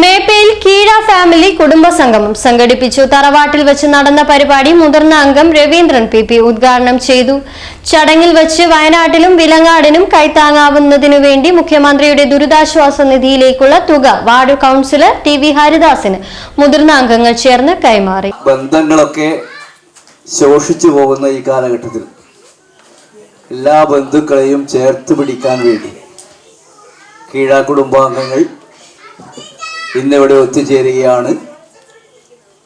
Meppayil കീഴ family കുടുംബ സംഗമം സംഘടിപ്പിച്ചു. തറവാട്ടിൽ വെച്ച് നടന്ന പരിപാടി മുതിർന്ന അംഗം രവീന്ദ്രൻ പി പി ഉദ്ഘാടനം ചെയ്തു. ചടങ്ങിൽ വെച്ച് വയനാട്ടിലും വിലങ്ങാടിനും കൈത്താങ്ങാവുന്നതിനു വേണ്ടി മുഖ്യമന്ത്രിയുടെ ദുരിതാശ്വാസ നിധിയിലേക്കുള്ള തുക വാർഡ് കൗൺസിലർ ടി വി ഹരിദാസിന് മുതിർന്ന അംഗങ്ങൾ ചേർന്ന് കൈമാറി. ബന്ധങ്ങളൊക്കെ ശോഷിച്ചു പോകുന്ന ഈ കാലഘട്ടത്തിൽ എല്ലാ ബന്ധുക്കളെയും ചേർത്ത് പിടിക്കാൻ വേണ്ടി കീഴാ കുടുംബാംഗങ്ങൾ ഇന്നിവിടെ ഒത്തുചേരുകയാണ്.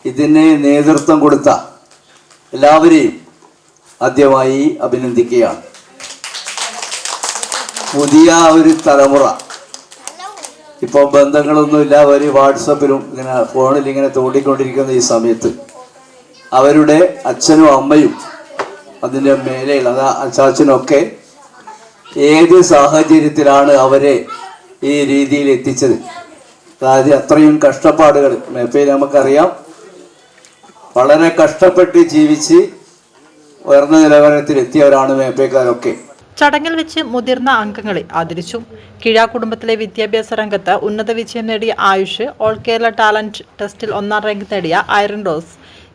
ഇതിന് നേതൃത്വം കൊടുത്ത എല്ലാവരെയും ആദ്യമായി അഭിനന്ദിക്കുകയാണ്. പുതിയ ഒരു തലമുറ. ഇപ്പോൾ ബന്ധങ്ങളൊന്നുമില്ല അവർ വാട്സപ്പിലും ഇങ്ങനെ ഫോണിൽ ഇങ്ങനെ തോണ്ടിക്കൊണ്ടിരിക്കുന്ന ഈ സമയത്ത്. അവരുടെ അച്ഛനും അമ്മയും അതിന്റെ മേലെയുള്ള അതാ അച്ചാച്ചനൊക്കെ ഏത് സാഹചര്യത്തിലാണ് അവരെ ഈ രീതിയിൽ എത്തിച്ചത്? അതായത് അത്രയും കഷ്ടപ്പാടുകൾ. മേപ്പയിൽ നമുക്കറിയാം. വളരെ കഷ്ടപ്പെട്ട് ജീവിച്ച് ഉയർന്ന നിലവാരത്തിൽ എത്തിയവരാണ് മേപ്പേക്കാരൊക്കെ. ചടങ്ങിൽ വെച്ച് മുതിർന്ന അംഗങ്ങളെ ആദരിച്ചു. കിഴ കുടുംബത്തിലെ വിദ്യാഭ്യാസ രംഗത്ത് ഉന്നത വിജയം നേടിയ ആയുഷ് ഓൾ കേരള ടാലന്റ് ടെസ്റ്റിൽ ഒന്നാം റാങ്ക് നേടിയ iron rose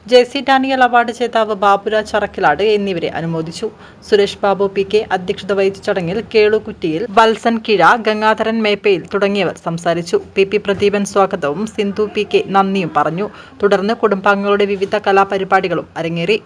J C Daniel award ജേതാവ് ബാബുരാജ് ചറക്കിലാട് എന്നിവരെ അനുമോദിച്ചു. സുരേഷ് ബാബു പി കെ അധ്യക്ഷത വഹിച്ച ചടങ്ങിൽ കേളുകുറ്റിയിൽ വത്സൻ കിഴ ഗംഗാധരൻ മേപ്പയിൽ തുടങ്ങിയവർ സംസാരിച്ചു. പി പി പ്രദീപൻ സ്വാഗതവും സിന്ധു പി കെ നന്ദിയും പറഞ്ഞു. തുടർന്ന് കുടുംബാംഗങ്ങളുടെ വിവിധ കലാപരിപാടികളും അരങ്ങേറി.